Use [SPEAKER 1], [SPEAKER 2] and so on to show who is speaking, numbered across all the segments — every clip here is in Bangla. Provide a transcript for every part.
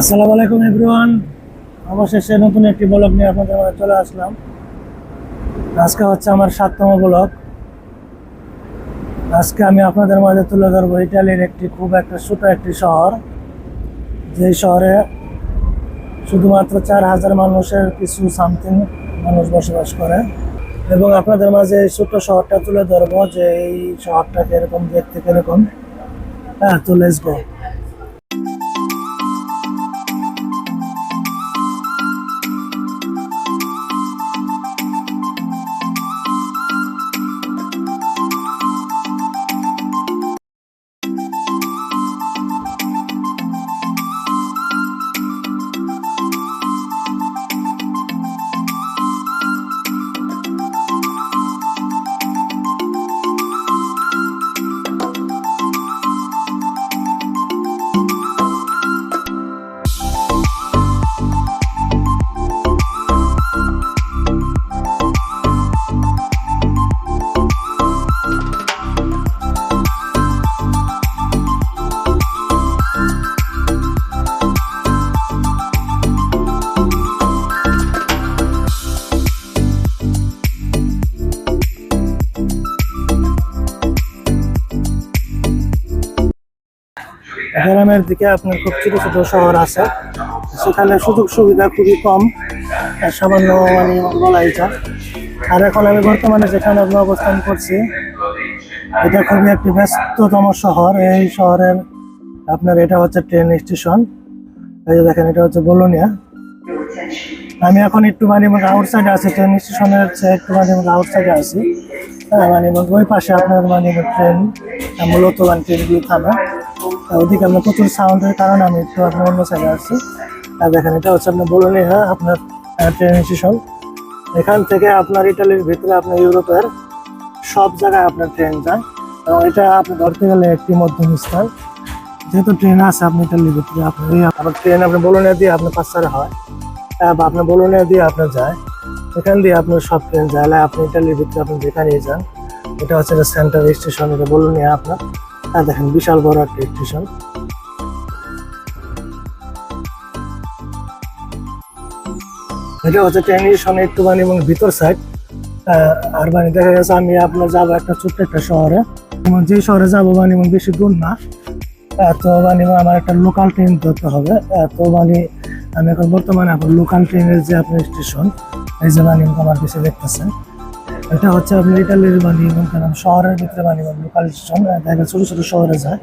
[SPEAKER 1] আসসালামু আলাইকুম এভরিওয়ান। অবশেষে নতুন একটি ব্লগ নিয়ে আপনাদের চলে আসলাম। আজকে হচ্ছে আমার সাততম ব্লগ। আজকে আমি আপনাদের মাঝে তুলে ধরবো ইটালির একটি খুব একটা ছোট একটি শহর। যেই শহরে শুধুমাত্র চার হাজার মানুষের কিছু সামথিং মানুষ বসবাস করে। এবং আপনাদের মাঝে এই ছোট্ট শহরটা তুলে ধরবো যে এই শহরটা কীরকম দেখতে কীরকম। হ্যাঁ তো লেটস গো দিকে আপনার খুব ছোট ছোট শহর আছে। সেখানে সুযোগ সুবিধা খুবই কম সামান্য মানে বলাই যায়। আর এখন আমি বর্তমানে যেখানে আমি অবস্থান করছি, এটা খুবই একটি ব্যস্ততম শহর। এই শহরের আপনার এটা হচ্ছে ট্রেন স্টেশন এই যে দেখেন, এটা হচ্ছে বোলোনিয়া। আমি এখন একটু মানে আউটসাইডে আছি ট্রেন স্টেশনের একটু মানে আউটসাইডে আছি। হ্যাঁ মানে ওই পাশে আপনার মানে ট্রেন মূলত মানে ট্রেনগুলি থামে। ওদিকে আপনার প্রচুর সাউন্ডের কারণে আমি একটু আপনার অন্য সাইডে আসছি আর দেখেন, এটা হচ্ছে আপনার বলুন হ্যাঁ আপনার ট্রেন স্টেশন এখান থেকে আপনার ইটালির ভিতরে আপনার ইউরোপের সব জায়গায় আপনার ট্রেন যায়। এবং এটা আপনি ধরতে গেলে একটি মধ্যম স্থান যেহেতু ট্রেন আছে, আপনি ইটালির ভিতরে আপনার আপনার ট্রেন আপনি বলোনিয়া দিয়ে আপনার পাঁচসারে হয়। বা আপনার বলোনিয়া দিয়ে আপনার যায়। এখান দিয়ে আপনার সব ট্রেন যায়। আপনি ইটালির ভিতরে আপনি যেখানেই যান, এটা হচ্ছে সেন্টার স্টেশন এটা বলোনিয়া আপনার। আর দেখেন, বিশাল বড় একটা স্টেশন এটা হচ্ছে ট্রেন স্টেশনের একটু মানে এবং ভিতর সাইড আর মানে দেখা গেছে আমি আপনার যাব একটা ছোট্ট একটা শহরে। এবং যে শহরে যাব মানে এবং বেশি দূর না। তো মানে আমার একটা লোকাল ট্রেন ধরতে হবে। তো মানে আমি এখন বর্তমানে এখন লোকাল ট্রেনের যে আপনার স্টেশন এই যে মানে আমার বেশি দেখতেছেন। এটা হচ্ছে আপনার ইটালির মানে এবং কারণ শহরের ভিতরে মানে লোকাল দেখা ছোটো ছোটো শহরে যায়।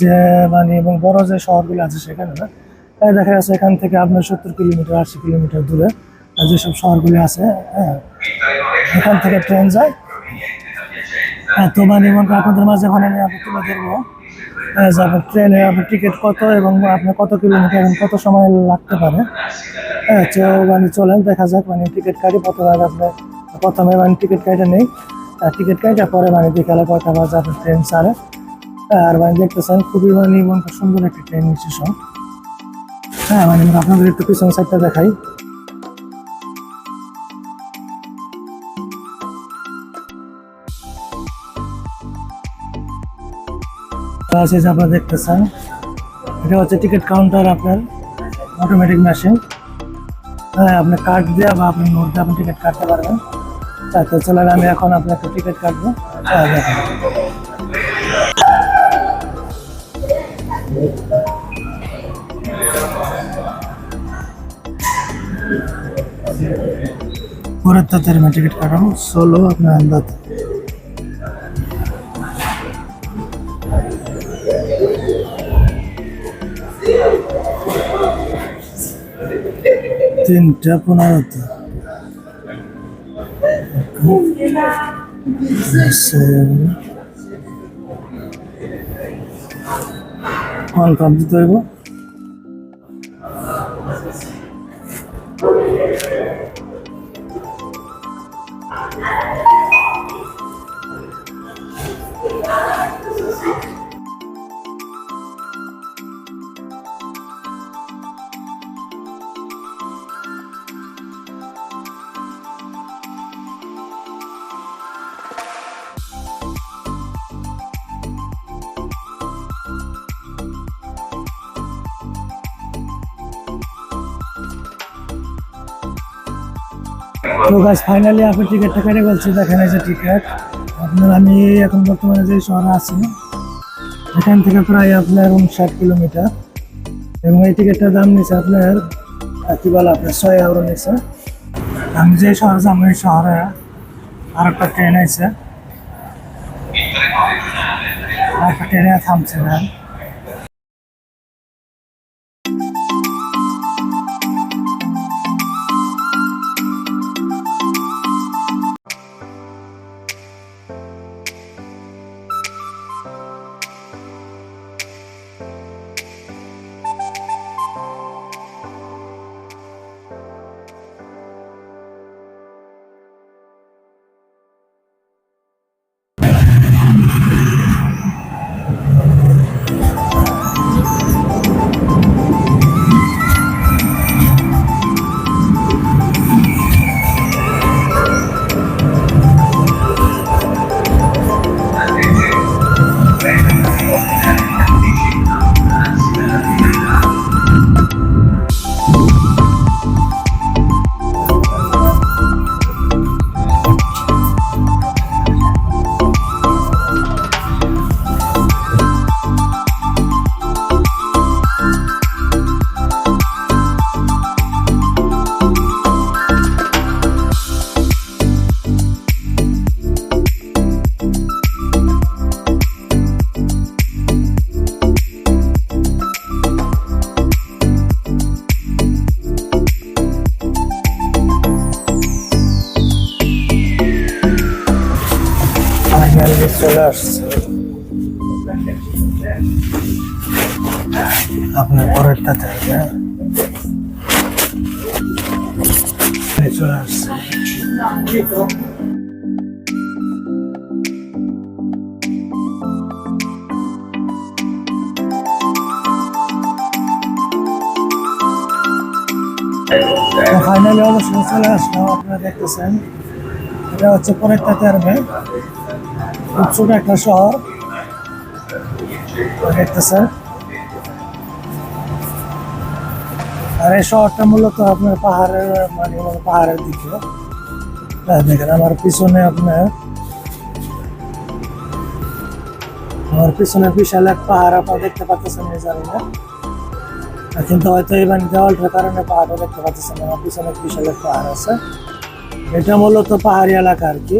[SPEAKER 1] যে মানে এবং বড় যে শহরগুলো আছে সেখানে না। তাই দেখা যাচ্ছে এখান থেকে আপনার সত্তর কিলোমিটার, আশি কিলোমিটার দূরে যেসব শহরগুলি আছে হ্যাঁ এখান থেকে ট্রেন যায়। হ্যাঁ তো মানে এবং আপনাদের মাঝে এখন আমি আপনি তুলে ধরবো। যে আপনার ট্রেনে আপনার টিকিট কত এবং আপনার কত কিলোমিটার এবং কত সময় লাগতে পারে। হ্যাঁ মানে চলেন, দেখা যাক মানে টিকিট কাটি কত আগে আপনার প্রথমে মানে টিকিট কাটা নেই। টিকিট কাটা পরে মানে বিকালে কয়টা বাজে আপনার ট্রেন ছাড়ে আর মানে দেখতেছেন খুবই মানে খুব সুন্দর একটা ট্রেন স্টেশন হ্যাঁ মানে আপনাদের একটু পিছন সাইডটা দেখাই। আপনারা দেখতেছেন, এটা হচ্ছে টিকিট কাউন্টার আপনার অটোমেটিক মেশিন হ্যাঁ আপনি কার্ড দিয়ে বা আপনি নোট দিয়ে আপনি টিকিট কাটতে পারবেন। তাতে চলেন আমি এখন আপনাকে টিকিট কাটবো। পরের তেরমে টিকিট কাটাবো ষোলো আপনার আন্দাজ। তিনটা পনেরোতে কনফার্ম দিতে হইব তো গাছ ফাইনালি আপনি টিকিটটা কেটে বলছি দেখেন এই যে টিকিট আপনার আমি এখন বর্তমানে যে শহরে আছি, এখান থেকে প্রায় আপনার উনষাট কিলোমিটার। এবং এই টিকিটটার দাম নিচ্ছে আপনার কি বলে আপনার, ছয় এগারো নিচ্ছে আমি যে শহরে যাব, এই শহরে আর একটা ট্রেন আছে আর একটা ট্রেনে থামছে না ফাইনালি চলে আসছে আপনার পরেরটা থাকবে এই চলে আসছে ফাইনালি অবশ্যই চলে আসলাম আপনারা দেখতেছেন এটা হচ্ছে পরেরটা তেরবে খুব ছোট একটা শহর। দেখতেছেন। আর এই শহরটা মূলত আপনার পাহাড়ের মানে পাহাড়ের দিকে। হ্যাঁ, দেখেন আমার পিছনে আপনার আমার পিছনে বিশাল এক পাহাড় আপনার দেখতে পাচ্ছেন এই না। কিন্তু হয়তো এবার দেওয়ালটার কারণে পাহাড়টা দেখতে পাচ্ছেন। আমার পিছনে বিশাল এক পাহাড় আছে। এটা মূলত পাহাড়ি এলাকা আর কি।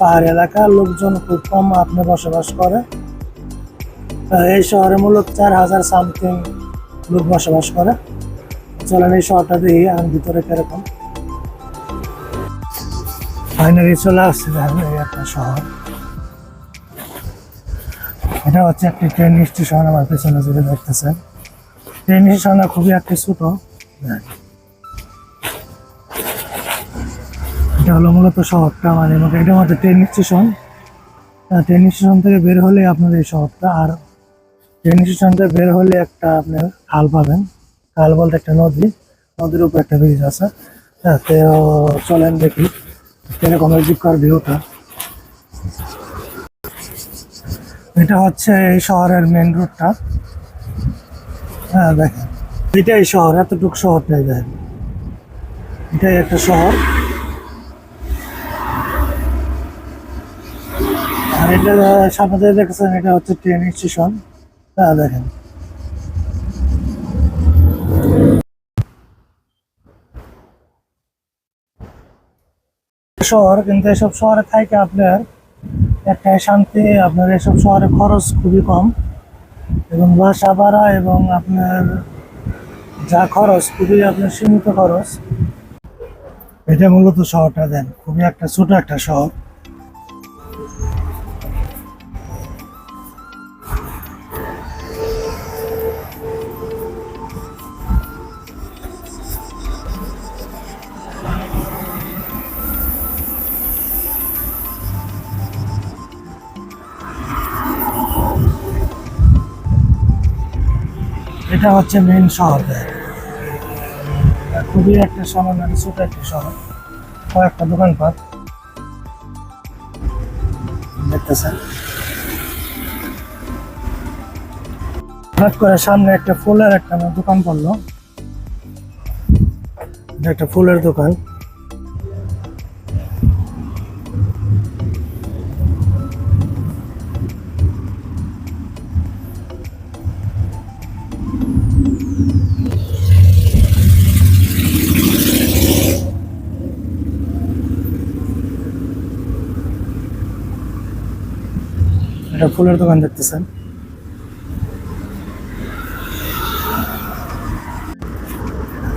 [SPEAKER 1] পাহাড়ি এলাকার লোকজন খুব কম আপনি বসবাস করে। এই শহরে মূলত চার হাজার সামথিং লোক বসবাস করে। চলেন এই শহরটা দেখি, আর ভিতরে কীরকম। ফাইনালি চলে আসছে এই একটা শহর। এটা হচ্ছে একটি ট্রেন স্টেশন আমার পেছনে যেটা দেখতেছেন। ট্রেন স্টেশনটা খুবই একটি ছোট। এটা হলো মূলত শহরটা মানে এটা আমাদের ট্রেন স্টেশন ট্রেন স্টেশন থেকে বের হলে আপনার এই শহরটা, আর ট্রেন স্টেশন থেকে বের হলে একটা আপনার খাল পাবেন। খাল বলতে একটা নদী, নদীর উপর একটা ব্রিজ আছে। হ্যাঁ তো চলেন দেখি কীরকম দিককার ভিউটা এটা হচ্ছে এই শহরের মেন রোডটা হ্যাঁ দেখেন, এটাই শহর, এতটুকু শহরটাই দেখেন। এটাই একটা শহর। এটা সামনে দেখছেন এটা হচ্ছে ট্রেন স্টেশন। হ্যাঁ দেখেন। শহর, কিন্তু এসব শহরে থাকে আপনার একটা শান্তি, আপনার এসব শহরে খরচ খুবই কম। এবং বাসা ভাড়া এবং আপনার যা খরচ, খুবই আপনার সীমিত খরচ। এটা মূলত শহরটা দেন। খুবই একটা ছোট একটা শহর। এটা হচ্ছে মেন শহর। খুবই একটা সামান্য ছোট একটা শহর। কয়েকটা দোকানপাট দেখতেছেন। হঠাৎ করে সামনে একটা ফুলের একটা দোকান পড়ল। একটা ফুলের দোকান। ফুলের দোকান দেখতেছেন?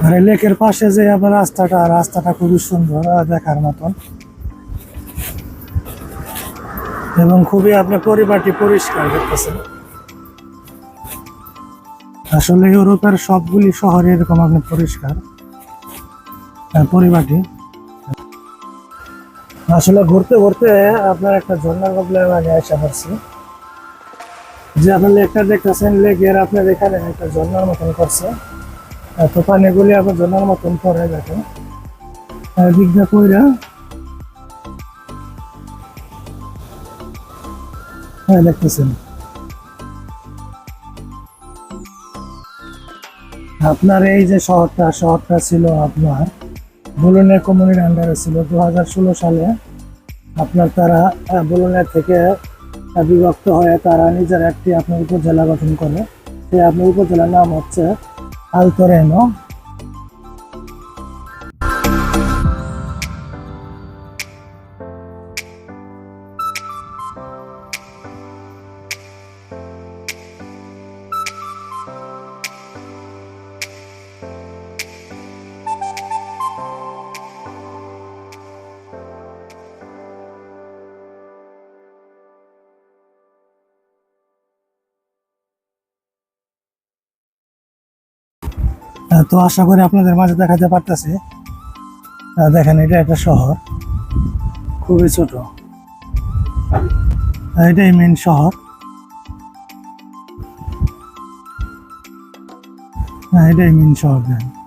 [SPEAKER 1] আর এই লেকের পাশে যে আবার রাস্তাটা রাস্তাটা খুবই সুন্দর দেখার মতন। এবং খুবই আপনার পরিবারটি পরিষ্কার দেখতেছেন। আসলে ইউরোপের সবগুলি শহরে এরকম আপনার পরিষ্কার পরিবারটি আসলে ঘুরতে ঘুরতে আপনার একটা ঝর্ণার প্রবলেম আমি আসা পারছি যে আপনার লেকটা দেখতেছেন লেকের আপনার এখানে একটা ঝর্ণার মতন করছে। তো পানিগুলি আপনার ঝর্ণার মতন পরে দেখেন। দিক দিয়ে কইরা হ্যাঁ দেখতেছেন। আপনার এই যে শহরটা শহরটা ছিল আপনার বুলনের কমিউনির আন্ডারে ছিল। দু সালে আপনার তারা আহ, বুলনের থেকে বিভক্ত হয়ে তারা নিজের একটি আপনার উপজেলা গঠন করে। সেই আপনার উপজেলার নাম হচ্ছে আলতরেনো। তো আশা করি আপনাদের মাঝে দেখাতে পারতেছি। দেখেন, এটা একটা শহর। খুবই ছোট। এটাই মেন শহর। এটাই মেন শহর দেখেন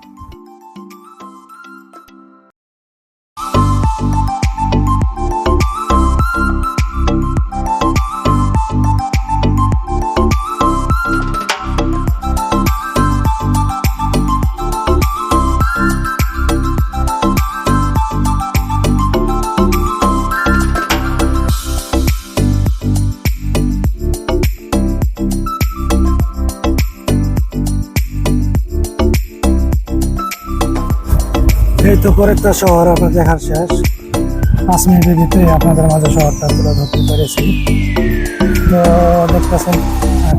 [SPEAKER 1] এই তো শহর আপনার দেখার শেষ। পাঁচ মিনিটের ভিতরে আপনাদের মাঝে শহরটা তুলে ধরতে পেরেছি। তো দেখতেছেন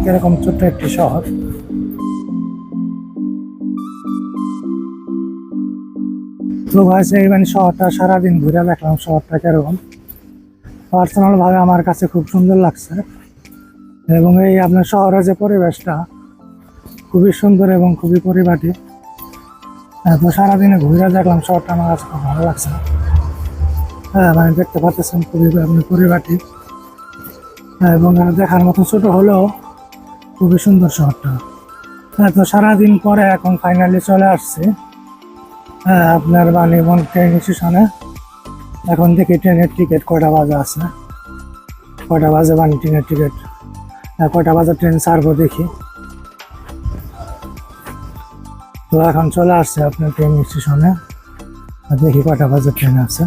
[SPEAKER 1] কীরকম ছোট্ট একটি শহর। তো ভাই এই মানে শহরটা সারাদিন ঘুরে দেখলাম শহরটা কীরকম। পার্সোনাল ভাবে আমার কাছে খুব সুন্দর লাগছে। এবং এই আপনার শহরের যে পরিবেশটা, খুবই সুন্দর এবং খুবই পরিপাটি। হ্যাঁ, তো সারাদিনে ঘুরে দেখলাম শহরটা আমার কাছে খুব ভালো লাগছে। হ্যাঁ মানে দেখতে পাচ্ছেন খুবই আপনি পরিবারটি। হ্যাঁ, এবং দেখার মতো ছোট হলেও খুবই সুন্দর শহরটা। হ্যাঁ তো সারাদিন পরে এখন ফাইনালি চলে আসছে। হ্যাঁ আপনার বাণীবন ট্রেন স্টেশনে। এখন দেখি ট্রেনের টিকিট কয়টা বাজে আছে। কয়টা বাজে বাণী ট্রেনের টিকিট? হ্যাঁ কয়টা বাজে ট্রেন ছাড়বো দেখি। তো এখন চলে আসছে আপনার ট্রেন স্টেশনে দেখি কটা বাজে ট্রেন আছে।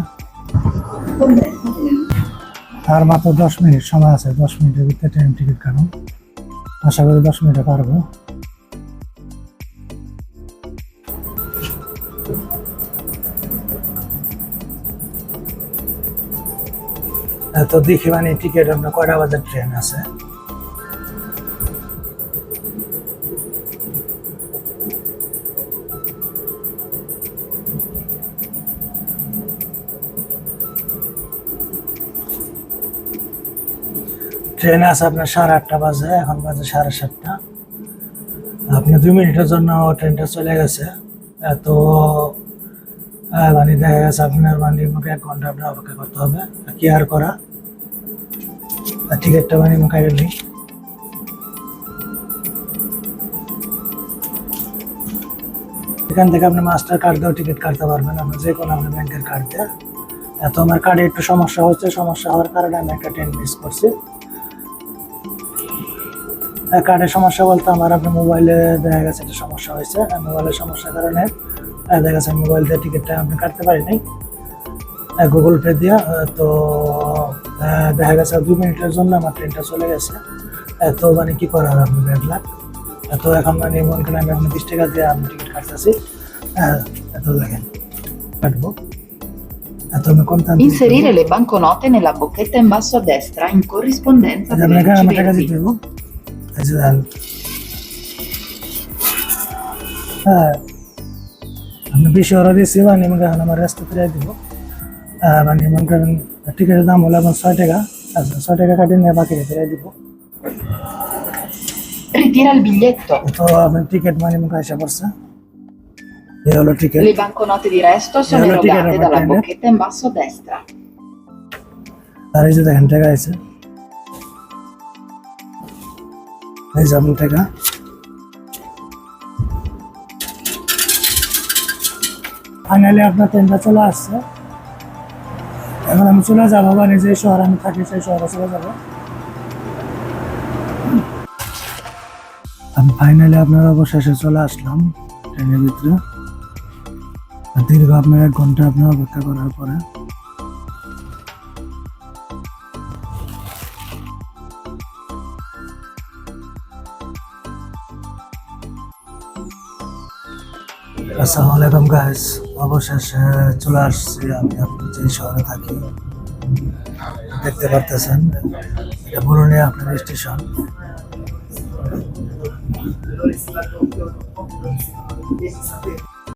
[SPEAKER 1] আর মাত্র দশ মিনিট সময় আছে, দশ মিনিটের ভিতরে ট্রেন টিকিট কাটুন। আশা করি দশ মিনিটে পারব। তো দেখি মানে টিকিট আপনার কয়টা বাজে ট্রেন আছে? ট্রেন আছে আপনার সাড়ে আটটা বাজে, এখন বাজে সাড়ে সাতটা। আপনি দুই মিনিটের জন্য ট্রেনটা চলে গেছে। এত মানে দেখা গেছে আপনার মানে মুখে এক ঘণ্টা আপনার অপেক্ষা করতে হবে। কি আর করা? টিকিটটা মানে মুখে নেই। এখান থেকে আপনি মাস্টার কার্ড দিয়েও টিকিট কাটতে পারবেন। আপনি যে কোনো আপনার ব্যাংকের কার্ড দিয়ে। এত আমার কার্ডে একটু সমস্যা হচ্ছে। সমস্যা হওয়ার কারণে আমি একটা ট্রেন মিস করছি। কার্ডের সমস্যা বলতে আমার আপনার মোবাইলে দেখা গেছে একটা সমস্যা হয়েছে। মোবাইলের সমস্যার কারণে দেখা গেছে মোবাইল দিয়ে টিকিটটা আপনি কাটতে পারি নাই। গুগল পে দিয়া তো দেখা গেছে দু মিনিটের জন্য আমার ট্রেনটা চলে গেছে। তো মানে কি করার আপনি ব্যাড লাগ তো এখন মানে মনে করেন আমি এখন বিশ টাকা দিয়ে আমি টিকিট কাটতেছি। এত দেখেন কাটবো।
[SPEAKER 2] Inserire le banconote nella bocchetta in basso a destra in corrispondenza
[SPEAKER 1] এটা
[SPEAKER 2] delle
[SPEAKER 1] আপনাকে দেন হ্যাঁ। আমি বেশি অর্ডার দিয়েছি মানে আমাকে এখন আমার রেস্ট ফিরে দিব। আহ, মানে মনে করেন টিকিটের দাম হলো এখন ছয় টাকা। আচ্ছা ছয় টাকা কাটিয়ে নিয়ে বাকি ফিরে দিব।
[SPEAKER 2] Ritira il biglietto.
[SPEAKER 1] আপনার টিকিট মানে মুখে এসে পড়ছে। এই হলো ticket
[SPEAKER 2] Le banconote di resto sono erogate dalla bocchetta in basso a destra.
[SPEAKER 1] আর এই যে দেখেন টাকা আছে। এই যে আপনার টাকা। ফাইনালি আপনার ট্রেনটা চলে আসছে। এখন আমি চলে যাব মানে যে শহর আমি থাকি সেই শহরে চলে যাব। আমি ফাইনালি আপনার অবশেষে চলে আসলাম, ট্রেনের ভিতরে। দীর্ঘ আপনার এক ঘণ্টা আপনার অপেক্ষা করার পরে। আসসালামু আলাইকুম গাইস অবশেষে চলে আসছি আমি যে শহরে থাকি। দেখতে পারতেছেন, এটা বলুনিয়া আপনার স্টেশন।